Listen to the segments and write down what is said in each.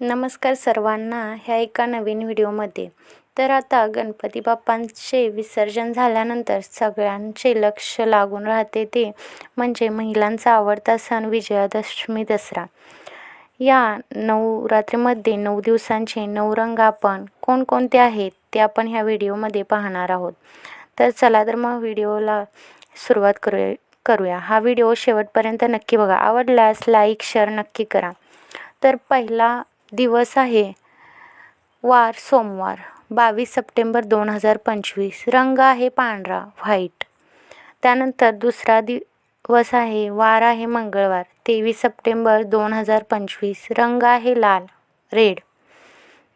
नमस्कार सर्वांना ह्या एका नवीन व्हिडिओमध्ये. तर आता गणपती बाप्पांचे विसर्जन झाल्यानंतर सगळ्यांचे लक्ष लागून राहते ते म्हणजे महिलांचा आवडता सण विजयादशमी दसरा. या नवरात्रीमध्ये नऊ दिवसांचे नऊ रंग आपण कोणकोणते आहेत ते आपण ह्या व्हिडिओमध्ये पाहणार आहोत. तर चला तर मग व्हिडिओला सुरुवात करूया करूया. हा व्हिडिओ शेवटपर्यंत नक्की बघा. आवडल्यास लाईक शेअर नक्की करा. तर पहिला दिवस आहे. वार सोमवार बावीस सप्टेंबर दोन हजार पंचवीस. रंग आहे पांढरा व्हाईट. त्यानंतर दुसरा दिवस आहे वार आहे मंगळवार तेवीस सप्टेंबर दोन हजार पंचवीस. रंग आहे लाल रेड.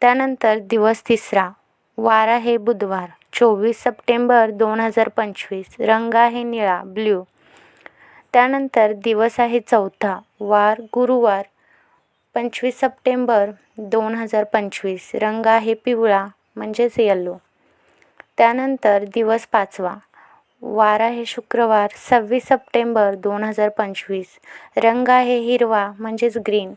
त्यानंतर दिवस तिसरा वार आहे बुधवार चोवीस सप्टेंबर दोन हजार पंचवीस. रंग आहे निळा ब्ल्यू. त्यानंतर दिवस आहे चौथा वार गुरुवार पंचवीस सप्टेंबर दोन हजार पंचवीस. रंग आहे पिवळा म्हणजेच येल्लो त्यानंतर दिवस पाचवा. वार आहे शुक्रवार सव्वीस सप्टेंबर दोन हजार पंचवीस. रंग आहे हिरवा म्हणजेच ग्रीन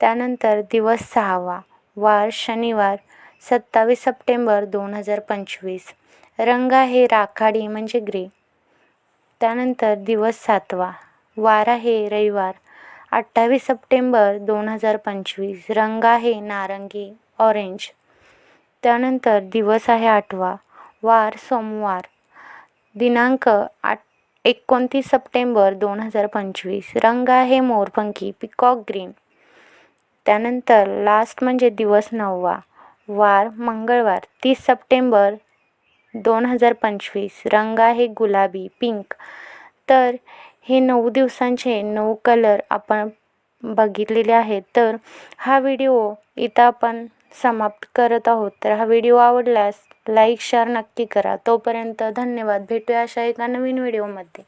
त्यानंतर दिवस सहावा. वार शनिवार सत्तावीस सप्टेंबर दोन हजार पंचवीस. रंग आहे राखाडी म्हणजे ग्रे त्यानंतर दिवस सातवा. वार आहे रविवार अठ्ठावीस सप्टेंबर दोन हजार पंचवीस. रंग आहे नारंगी ऑरेंज. त्यानंतर दिवस आहे आठवा. वार सोमवार. दिनांक आठ एकोणतीस सप्टेंबर दोन हजार पंचवीस. रंग आहे मोरपंखी पिकॉक ग्रीन. त्यानंतर लास्ट म्हणजे दिवस नववा. वार मंगळवार तीस सप्टेंबर दोन हजार पंचवीस. रंग आहे गुलाबी पिंक तर हे नऊ दिवसांचे नऊ कलर आपण बघितलेले आहेत. तर हा व्हिडिओ इथं आपण समाप्त करत आहोत. तर हा व्हिडिओ आवडल्यास लाईक शेअर नक्की करा. तोपर्यंत धन्यवाद. भेटूया अशा एका नवीन व्हिडिओमध्ये